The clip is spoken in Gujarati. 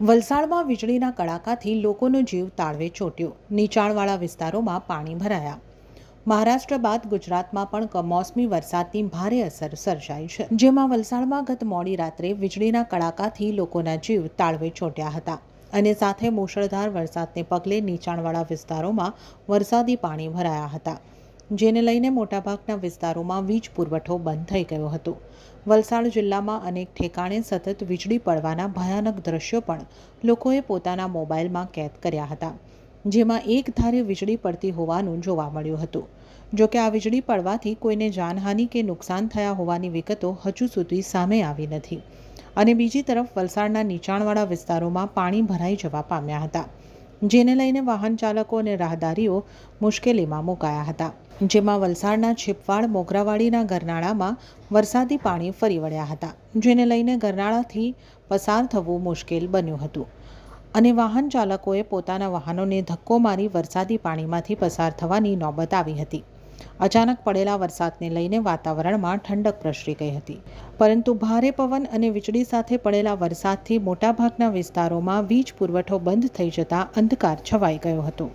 વલસાડમાં વીજળીના કડાકાથી લોકોનો જીવ તાળવે ચોટ્યો. નીચાણવાળા વિસ્તારોમાં પાણી ભરાયા. મહારાષ્ટ્ર બાદ ગુજરાતમાં પણ કમોસમી વરસાદની ભારે અસર સર્જાઈ છે. જેમાં વલસાડમાં ગત મોડી રાત્રે વીજળીના કડાકાથી લોકોના જીવ તાળવે ચોટ્યા હતા અને સાથે મુશળધાર વરસાદને પગલે નીચાણવાળા વિસ્તારોમાં વરસાદી પાણી ભરાયા હતા. જેને લઈને મોટાભાગના વિસ્તારોમાં વીજ પુરવઠો બંધ થઈ ગયો હતો. વલસાડ જિલ્લામાં અનેક ઠેકાણે સતત વીજળી પડવાના ભયાનક દ્રશ્યો પણ લોકોએ પોતાના મોબાઈલમાં કેદ કર્યા હતા, જેમાં એક ધારે વીજળી પડતી હોવાનું જોવા મળ્યું હતું. જોકે આ વીજળી પડવાથી કોઈને જાનહાનિ કે નુકસાન થયા હોવાની વિગતો હજુ સુધી સામે આવી નથી. અને બીજી તરફ વલસાડના નીચાણવાળા વિસ્તારોમાં પાણી ભરાઈ જવા પામ્યા હતા. જેને લઈને વાહન ચાલકો અને રાહદારીઓ મુશ્કેલીમાં મુકાયા હતા. જેમાં વલસાડના છીપવાડ, મોગરાવાડીના ગરનાળામાં વરસાદી પાણી ફરી વળ્યા હતા, જેને લઈને ગરનાળાથી પસાર થવું મુશ્કેલ બન્યું હતું. અને વાહન ચાલકોએ પોતાના વાહનોને ધક્કો મારી વરસાદી પાણીમાંથી પસાર થવાની નોબત આવી હતી. અચાનક પડેલા વરસાદને લઈને વાતાવરણમાં ઠંડક પ્રસરી ગઈ હતી. પરંતુ ભારે પવન અને વીજળી સાથે પડેલા વરસાદથી મોટાભાગના વિસ્તારોમાં વીજ પુરવઠો બંધ થઈ જતા અંધકાર છવાઈ ગયો હતો.